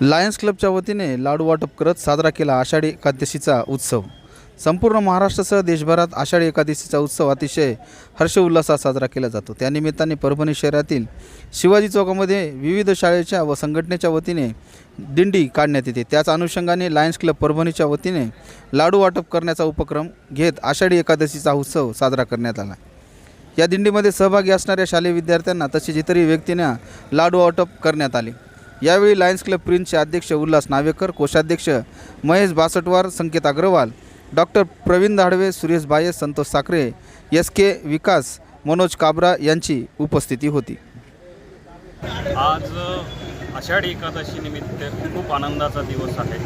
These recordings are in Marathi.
लायन्स क्लबच्या वतीने लाडू वाटप करत साजरा केला आषाढी एकादशीचा उत्सव. संपूर्ण महाराष्ट्रासह देशभरात आषाढी एकादशीचा उत्सव अतिशय हर्षोल्लासात साजरा केला जातो. त्यानिमित्ताने परभणी शहरातील शिवाजी चौकामध्ये विविध शाळेच्या व संघटनेच्या वतीने दिंडी काढण्यात येते. त्याच अनुषंगाने लायन्स क्लब परभणीच्या वतीने लाडू वाटप करण्याचा उपक्रम घेत आषाढी एकादशीचा उत्सव साजरा करण्यात आला. या दिंडीमध्ये सहभागी असणाऱ्या शालेय विद्यार्थ्यांना तसेच इतरही व्यक्तींना लाडू वाटप करण्यात आले. यावेळी लायन्स क्लब प्रिन्सचे अध्यक्ष उल्हास नावेकर कोषाध्यक्ष Mahesh Basatwar Sanket Agrawal doctor Pravin Dadwe Suresh Baye Santosh Sakhare S K Vikas Manoj Kabra यांची उपस्थिती होती. आज आषाढी एकादशी निमित्त खूप आनंदाचा दिवस आहे.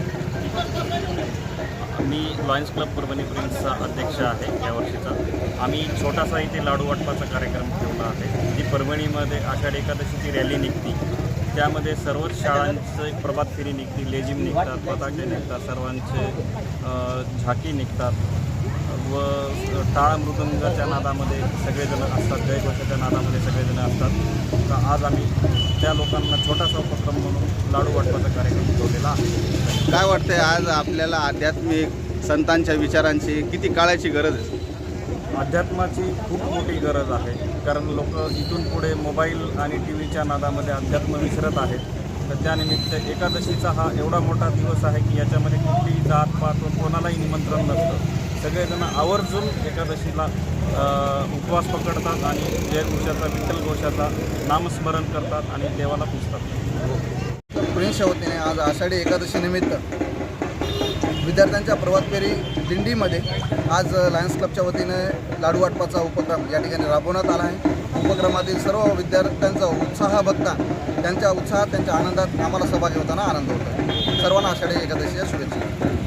मी लॉयन्स क्लब परभणी प्रिन्सचा अध्यक्ष आहे या वर्षीचा. आम्ही छोटासा इथे लाडू वाटपाचा कार्यक्रम ठेवला आहे. जी परभणीमध्ये आषाढी एकादशीची रॅली निघती त्यामध्ये सर्वच शाळांचे प्रभात फेरी निघते लेझिम निघतात पताके निघतात सर्वांचे झाकी निघतात. व टाळ मृदंगाच्या नादामध्ये सगळेजण असतात जयघोषाच्या नादामध्ये सगळेजण असतात. तर आज आम्ही त्या लोकांना छोटासा उपक्रम म्हणून लाडू वाटपाचा कार्यक्रम ठेवलेला आहे. काय वाटतंय आज आपल्याला आध्यात्मिक संतांच्या विचारांची किती काळाची गरज आहे? अध्यात्माची खूप मोठी गरज आहे. कारण लोक इथून पुढे मोबाईल आणि टी व्हीच्या नादामध्ये अध्यात्म विसरत आहेत. तर त्यानिमित्त एकादशीचा हा एवढा मोठा दिवस आहे की याच्यामध्ये कुठलीही जात पात व कोणालाही निमंत्रण नसतं. सगळेजण आवर्जून एकादशीला उपवास पकडतात आणि जय घोषाचा विठ्ठल घोषाचा नामस्मरण करतात आणि देवाला पुजतात. तर प्रिन्सच्या वतीने आज आषाढी एकादशीनिमित्त विद्यार्थ्यांच्या प्रभात फेरी दिंडीमध्ये आज लायन्स क्लबच्या वतीने लाडू वाटपाचा उपक्रम या ठिकाणी राबवण्यात आला आहे. उपक्रमातील सर्व विद्यार्थ्यांचा उत्साह बघता त्यांच्या उत्साहात त्यांच्या आनंदात आम्हाला सहभागी होताना आनंद होतो. सर्वांना आषाढी एकादशीच्या शुभेच्छा.